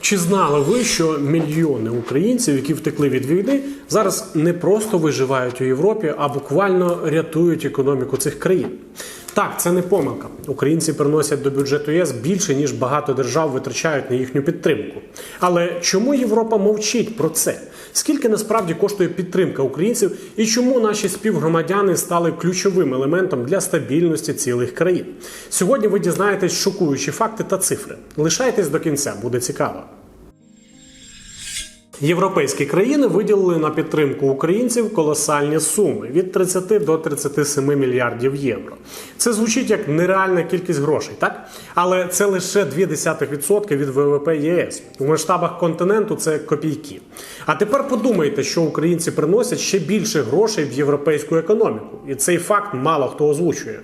Чи знали ви, що мільйони українців, які втекли від війни, зараз не просто виживають у Європі, а буквально рятують економіку цих країн? Так, це не помилка. Українці приносять до бюджету ЄС більше ніж багато держав витрачають на їхню підтримку. Але чому Європа мовчить про це? Скільки насправді коштує підтримка українців, і чому наші співгромадяни стали ключовим елементом для стабільності цілих країн? Сьогодні ви дізнаєтесь шокуючі факти та цифри. Лишайтесь до кінця, буде цікаво. Європейські країни виділили на підтримку українців колосальні суми від 30 до 37 мільярдів євро. Це звучить як нереальна кількість грошей, так? Але це лише 0,2% від ВВП ЄС. У масштабах континенту це копійки. А тепер подумайте, що українці приносять ще більше грошей в європейську економіку, і цей факт мало хто озвучує.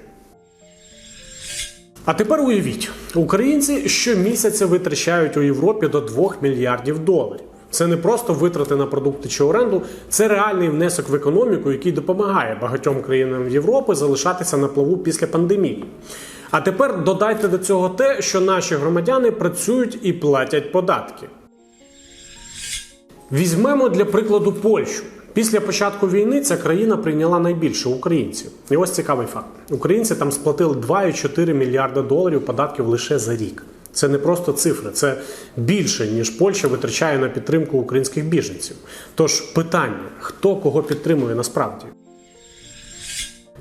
А тепер уявіть, українці щомісяця витрачають у Європі до 2 мільярдів доларів. Це не просто витрати на продукти чи оренду, це реальний внесок в економіку, який допомагає багатьом країнам Європи залишатися на плаву після пандемії. А тепер додайте до цього те, що наші громадяни працюють і платять податки. Візьмемо для прикладу Польщу. Після початку війни ця країна прийняла найбільше українців. І ось цікавий факт: українці там сплатили 2,4 мільярда доларів податків лише за рік. Це не просто цифри, це більше ніж Польща витрачає на підтримку українських біженців. Тож питання: хто кого підтримує насправді?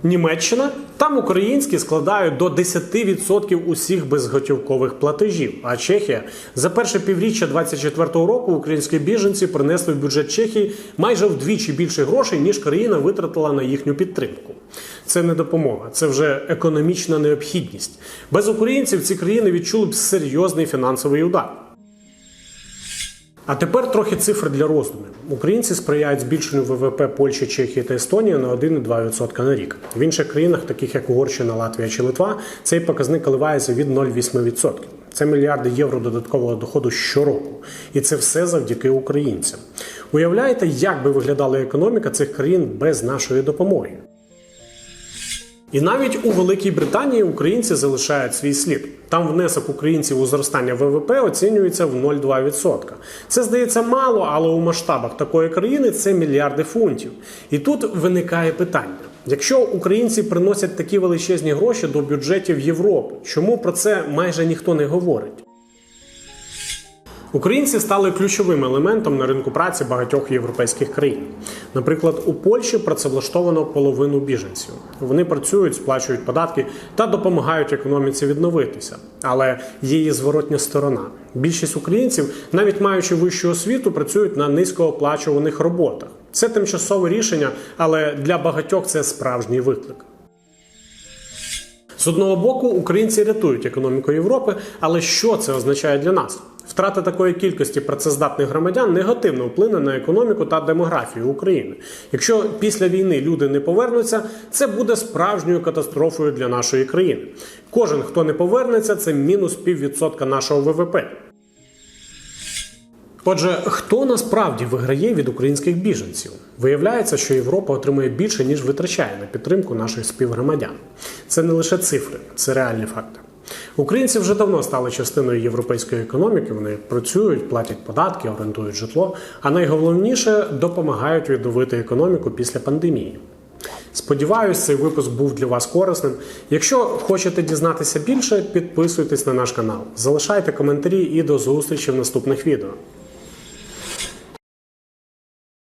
Німеччина там українські складають до 10% усіх безготівкових платежів. А Чехія за перше півріччя 2024 року українські біженці принесли в бюджет Чехії майже вдвічі більше грошей, ніж країна витратила на їхню підтримку. Це не допомога, це вже економічна необхідність. Без українців ці країни відчули б серйозний фінансовий удар. А тепер трохи цифр для роздумів. Українці сприяють збільшенню ВВП Польщі, Чехії та Естонії на 1,2% на рік. В інших країнах, таких як Угорщина, Латвія чи Литва, цей показник коливається від 0,8%. Це мільярди євро додаткового доходу щороку. І це все завдяки українцям. Уявляєте, як би виглядала економіка цих країн без нашої допомоги? І навіть у Великій Британії українці залишають свій слід. Там внесок українців у зростання ВВП оцінюється в 0,2%. Це здається мало, але у масштабах такої країни це мільярди фунтів. І тут виникає питання: якщо українці приносять такі величезні гроші до бюджетів Європи, чому про це майже ніхто не говорить? Українці стали ключовим елементом на ринку праці багатьох європейських країн. Наприклад, у Польщі працевлаштовано половину біженців. Вони працюють, сплачують податки та допомагають економіці відновитися. Але є і зворотня сторона. Більшість українців, навіть маючи вищу освіту, працюють на низькооплачуваних роботах. Це тимчасове рішення, але для багатьох це справжній виклик. З одного боку, українці рятують економіку Європи, але що це означає для нас? Втрата такої кількості працездатних громадян негативно вплине на економіку та демографію України. Якщо після війни люди не повернуться, це буде справжньою катастрофою для нашої країни. Кожен, хто не повернеться, це мінус піввідсотка нашого ВВП. Отже, хто насправді виграє від українських біженців? Виявляється, що Європа отримує більше, ніж витрачає на підтримку наших співгромадян. Це не лише цифри, це реальні факти. Українці вже давно стали частиною європейської економіки. Вони працюють, платять податки, орендують житло, а найголовніше допомагають відновити економіку після пандемії. Сподіваюсь, цей випуск був для вас корисним. Якщо хочете дізнатися більше, підписуйтесь на наш канал, залишайте коментарі і до зустрічі в наступних відео.